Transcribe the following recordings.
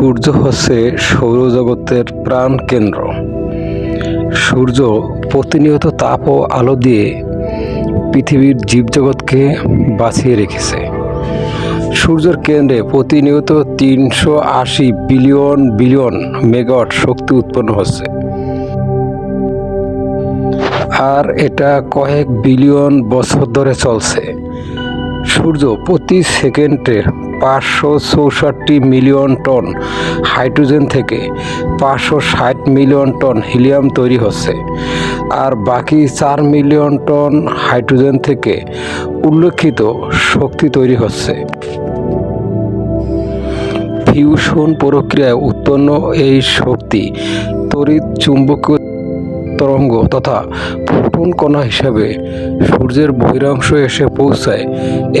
সূর্য হচ্ছে সৌরজগতের প্রাণ কেন্দ্র। সূর্য প্রতিনিয়ত তাপ ও আলো দিয়ে পৃথিবীর জীবজগৎকে বাঁচিয়ে রেখেছে। সূর্যের কেন্দ্রে প্রতিনিয়ত তিনশো আশি বিলিয়ন বিলিয়ন মেগাওয়াট শক্তি উৎপন্ন হচ্ছে। আর এটা কয়েক বিলিয়ন বছর ধরে চলছে। সূর্য প্রতি সেকেন্ডে পাঁচশো চৌষট্টি মিলিয়ন টন হাইড্রোজেন থেকে পাঁচশো ষাট মিলিয়ন টন হিলিয়াম তৈরি হচ্ছে। আর বাকি চার মিলিয়ন টন হাইড্রোজেন থেকে উল্লেখিত শক্তি তৈরি হচ্ছে। ফিউশন প্রক্রিয়ায় উৎপন্ন এই শক্তি, তড়িৎ চুম্বকীয় তরঙ্গ তথা ফোটন কণা হিসাবে সূর্যের বহিরাংশ এসে পৌঁছায়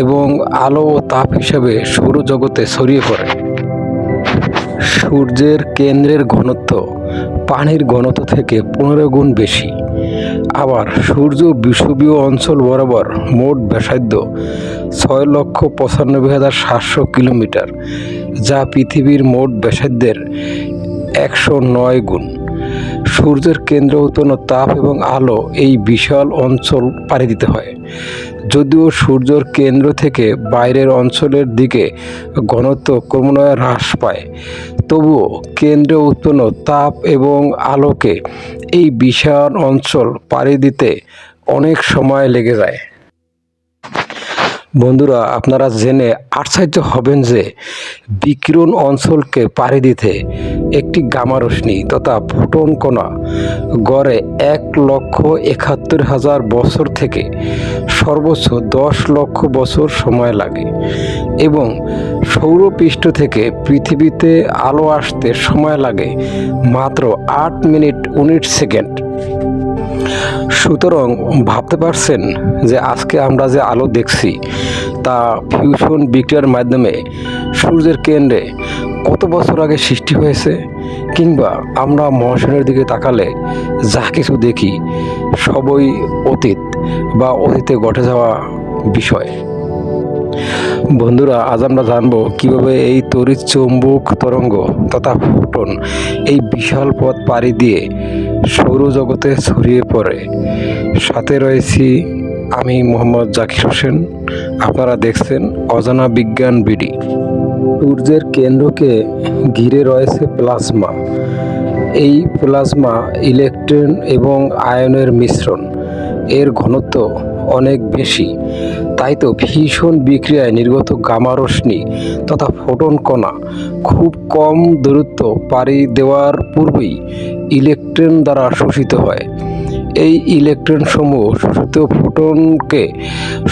এবং আলো ও তাপ হিসাবে সৌরজগতে ছড়িয়ে পড়ে। সূর্যের কেন্দ্রের ঘনত্ব পানির ঘনত্ব থেকে পনেরো গুণ বেশি। আবার সূর্য বিষুবীয় অঞ্চল বরাবর মোট ব্যাসার্ধ ছয় লক্ষ পঁচানব্বই হাজার সাতশো কিলোমিটার, যা পৃথিবীর মোট ব্যাসার্ধের একশো নয় গুণ। সূর্যের কেন্দ্র, উৎপন্ন তাপ এবং আলো এই বিশাল অঞ্চল পাড়ি দিতে হয়। যদিও সূর্যের কেন্দ্র থেকে বাইরের অঞ্চলের দিকে ঘনত্ব ক্রমান্বয়ে হ্রাস পায়, তবুও কেন্দ্রে উৎপন্ন তাপ এবং আলোকে এই বিশাল অঞ্চল পাড়ি দিতে অনেক সময় লেগে যায়। বন্ধুরা, আপনারা জেনে আশ্চর্য হবেন যে বিকিরণ অঞ্চলকে পাড়ি দিতে একটি গামা রশ্মি তথা ফোটন কণা গড়ে এক লক্ষ একাত্তর হাজার বছর থেকে সর্বোচ্চ দশ লক্ষ বছর সময় লাগে এবং সৌরপৃষ্ঠ থেকে পৃথিবীতে আলো আসতে সময় লাগে মাত্র আট মিনিট উনিশ সেকেন্ড। সুতরাং ভাবতে পারছেন যে আজকে আমরা যে আলো দেখছি তা ফিউশন বিক্রিয়ার মাধ্যমে সূর্যের কেন্দ্রে কত বছর আগে সৃষ্টি হয়েছে? কিংবা আমরা মহাশূন্যের দিকে তাকালে যা কিছু দেখি সবই অতীত বা অতীতে ঘটে যাওয়া বিষয়। বন্ধুরা, আজ আমরা জানব কীভাবে এই তড়িৎ চৌম্বক তরঙ্গ তথা ফোটন এই বিশাল পথ পাড়ি দিয়ে সৌরজগতে ছড়িয়ে পড়ে। সাথে রয়েছি আমি মোহাম্মদ জাকির হোসেন। আপনারা দেখছেন অজানা বিজ্ঞান বিডি। সূর্যের কেন্দ্রকে ঘিরে রয়েছে প্লাজমা। এই প্লাজমা ইলেকট্রন এবং আয়নের মিশ্রণ। এর ঘনত্ব অনেক বেশি। তাই তো ভীষণ বিক্রিয়ায় নির্গত গামা রশ্মি তথা ফোটন কণা খুব কম দূরত্ব পাড়ি দেওয়ার পূর্বেই ইলেকট্রন দ্বারা শোষিত হয়। এই ইলেকট্রন সমূহ শোষিত ফোটনকে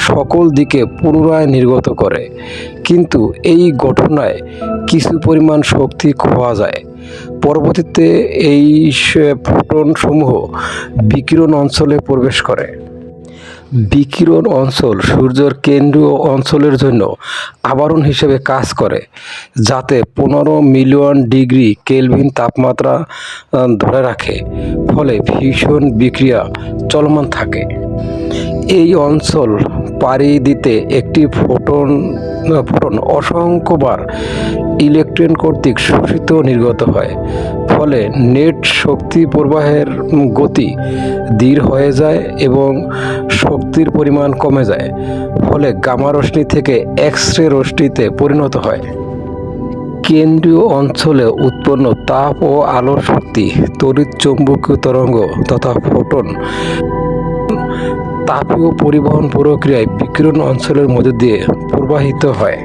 সকল দিকে পুনরায় নির্গত করে। কিন্তু এই ঘটনায় কিছু পরিমাণ শক্তি খোয়া যায়। পরবর্তীতে এই ফোটন সমূহ বিকিরণ অঞ্চলে প্রবেশ করে। বিকিরণ অঞ্চল সূর্যের কেন্দ্রীয় অঞ্চলের জন্য আবরণ হিসেবে কাজ করে, যাতে পনেরো মিলিয়ন ডিগ্রি কেলভিন তাপমাত্রা ধরে রাখে। ফলে ভীষণ বিক্রিয়া চলমান থাকে। এই অঞ্চল পাড়ি দিতে একটি ফোটন ফোটন অসংখ্যবার ইলেকট্রন কর্তৃক শোষিত নির্গত হয়। ফলে নেট শক্তি প্রবাহের গতি ধীর হয়ে যায় এবং শক্তির পরিমাণ কমে যায়, ফলে গামা রশ্মি থেকে এক্স রে রশ্মিতে পরিণত হয়। কেন্দ্রীয় অঞ্চলে উৎপন্ন তাপ ও আলোর শক্তি, তড়িৎ চৌম্বকীয় তরঙ্গ তথা ফোটন, তাপীয় পরিবহন প্রক্রিয়ায় বিকিরণ অঞ্চলের মধ্যে দিয়ে প্রবাহিত হয়।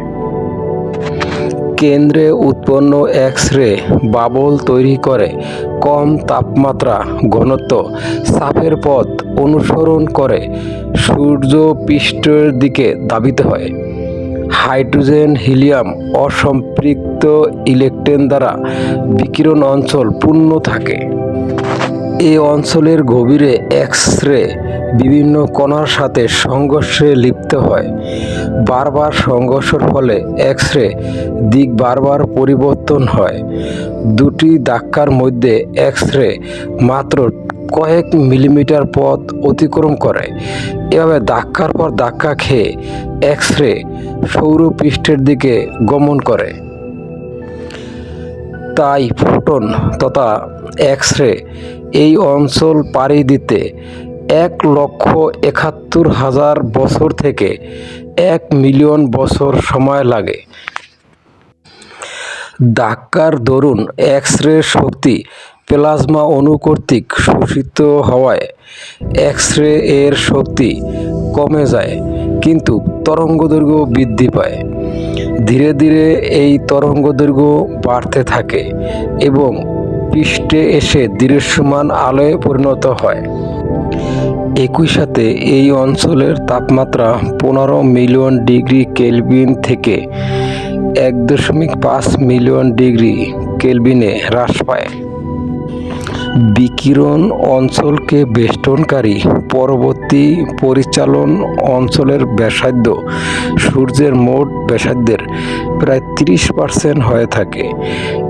কেন্দ্রে উৎপন্ন এক্স রে বাবল তৈরি করে কম তাপমাত্রা ঘনত্ব সাফের পথ অনুসরণ করে সূর্য পৃষ্ঠের দিকে দাবিত হয়। হাইড্রোজেন, হিলিয়াম, অসম্পৃক্ত ইলেকট্রন দ্বারা বিকিরণ অঞ্চল পূর্ণ থাকে। এই অঞ্চলের গভীরে এক্স রে বিভিন্ন কণার সাথে সংঘর্ষে লিপ্ত হয়। বারবার সংঘর্ষের ফলে এক্স রে দিক বারবার পরিবর্তন হয়। দুটি ধাক্কার মধ্যে এক্স রে মাত্র কয়েক মিলিমিটার পথ অতিক্রম করে। এভাবে ধাক্কার পর ধাক্কা খেয়ে এক্স রে সৌরপৃষ্ঠের দিকে গমন করে। তাই ফোটন তথা এক্স রে এই অঞ্চল পাড়ি দিতে এক লক্ষ একাত্তর হাজার বছর থেকে এক মিলিয়ন বছর সময় লাগে। ধাক্কার দরুন এক্স রে শক্তি প্লাজমা অণু কর্তৃক শোষিত হওয়ায় এক্স রে এর শক্তি কমে যায়, কিন্তু তরঙ্গদৈর্ঘ্য বৃদ্ধি পায়। ধীরে ধীরে এই তরঙ্গদৈর্ঘ্য বাড়তে থাকে এবং পৃষ্ঠে এসে দৃশ্যমান আলোয় পরিণত হয়। একই সাথে এই অঞ্চলের তাপমাত্রা পনেরো মিলিয়ন ডিগ্রি কেলভিন থেকে এক দশমিক পাঁচ মিলিয়ন ডিগ্রি কেলভিনে হ্রাস পায়। বিকিরণ অঞ্চলকে বেষ্টনকারী পরবর্তী পরিচালন অঞ্চলের ব্যাসার্ধ সূর্যের মোট ব্যাসার্ধের প্রায় তিরিশ পার্সেন্ট হয়ে থাকে।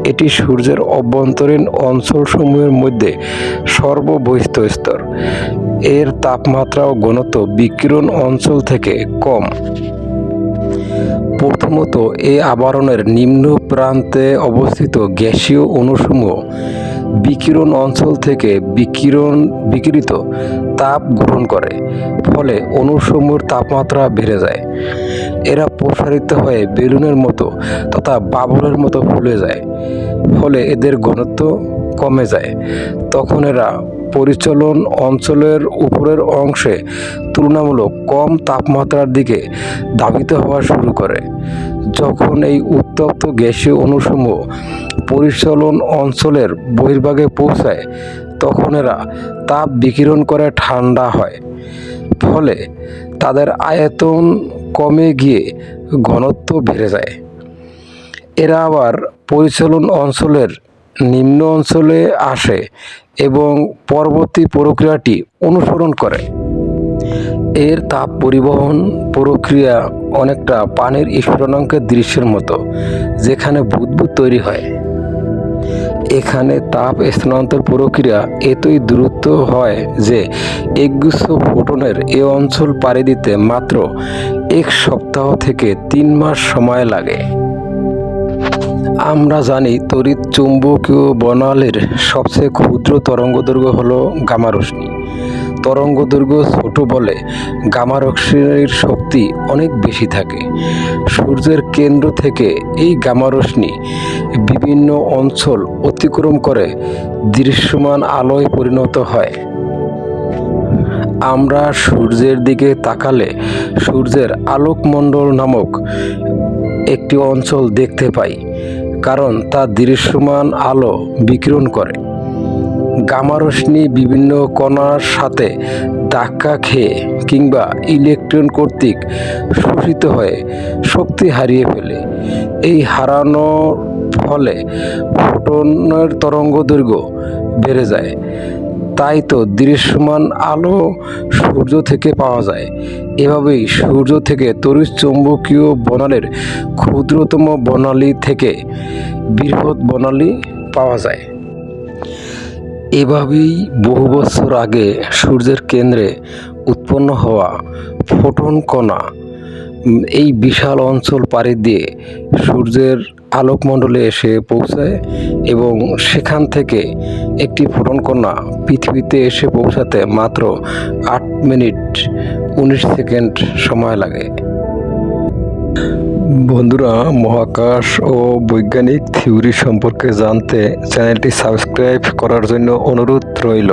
এটি সূর্যের অভ্যন্তরীণ অঞ্চলসমূহের মধ্যে সর্ববহিস্থ স্তর। এর তাপমাত্রা ও ঘনত্ব বিকিরণ অঞ্চল থেকে কম। প্রথমত এই আবরণের নিম্ন প্রান্তে অবস্থিত গ্যাসীয় অণুসমূহ বিকিরণ অঞ্চল থেকে বিকিরণ, বিকিরিত তাপ গ্রহণ করে, ফলে অণুসমূহের তাপমাত্রা বেড়ে যায়। এরা প্রসারিত হয়ে বেলুনের মতো তথা বাবলের মতো ফুলে যায়, ফলে এদের ঘনত্ব কমে যায়। তখন এরা পরিচলন অঞ্চলের উপরের অংশে তুলনামূলক কম তাপমাত্রার দিকে ধাবিত হওয়া শুরু করে। যখন এই উত্তপ্ত গ্যাসীয় অণুসমূহ পরিচলন অঞ্চলের বহির্ভাগে পৌঁছায়, তখন এরা তাপ বিকিরণ করে ঠান্ডা হয়। ফলে তাদের আয়তন কমে গিয়ে ঘনত্ব বেড়ে যায়। এরা আবার পরিচলন অঞ্চলের নিম্ন অঞ্চলে আসে এবং পরবর্তী প্রক্রিয়াটি অনুসরণ করে। এর তাপ পরিবহন প্রক্রিয়া অনেকটা পানির স্ফুটনাঙ্কের দৃশ্যের মতো, যেখানে বুদবুদ তৈরি হয়। এখানে তাপ স্থানান্তর প্রক্রিয়া এতই দ্রুত হয় যে একগুচ্ছ ফোটনের এ অঞ্চল পাড়ি দিতে মাত্র এক সপ্তাহ থেকে তিন মাস সময় লাগে। আমরা জানি তড়িৎ চুম্বকীয় বনালের সবচেয়ে ক্ষুদ্র তরঙ্গদৈর্ঘ্য হল গামা রশ্মি। তরঙ্গদৈর্ঘ্য ছোট বলে গামা রশ্মির শক্তি অনেক বেশি থাকে। সূর্যের কেন্দ্র থেকে এই গামা রশ্মি বিভিন্ন অঞ্চল অতিক্রম করে দৃশ্যমান আলোয় পরিণত হয়। আমরা সূর্যের দিকে তাকালে সূর্যের আলোকমণ্ডল নামক একটি অঞ্চল দেখতে পাই। কারণ তা দৃশ্যমান আলো বিকিরণ করে। গামারশ্মি বিভিন্ন কণার সাথে ধাক্কা খেয়ে কিংবা ইলেকট্রন কর্তৃক শোষিত হয়ে শক্তি হারিয়ে ফেলে। এই হারানোর ফলে ফোটনের তরঙ্গ দৈর্ঘ্য বেড়ে যায়। তাই তো দৃশ্যমান আলো সূর্য থেকে পাওয়া যায়। এভাবেই সূর্য থেকে তড়িৎ চৌম্বকীয় বনালের ক্ষুদ্রতম বনালী থেকে বৃহৎ বনালী পাওয়া যায়। এভাবেই বহু বছর আগে সূর্যের কেন্দ্রে উৎপন্ন হওয়া ফোটন কণা এই বিশাল অঞ্চল পাড়ি দিয়ে সূর্যের আলোকমণ্ডলে এসে পৌঁছায় এবং সেখান থেকে একটি ফোটন কণা পৃথিবীতে এসে পৌঁছাতে মাত্র আট মিনিট উনিশ সেকেন্ড সময় লাগে। বন্ধুরা, মহাকাশ ও বৈজ্ঞানিক থিওরি সম্পর্কে জানতে চ্যানেলটি সাবস্ক্রাইব করার জন্য অনুরোধ রইল।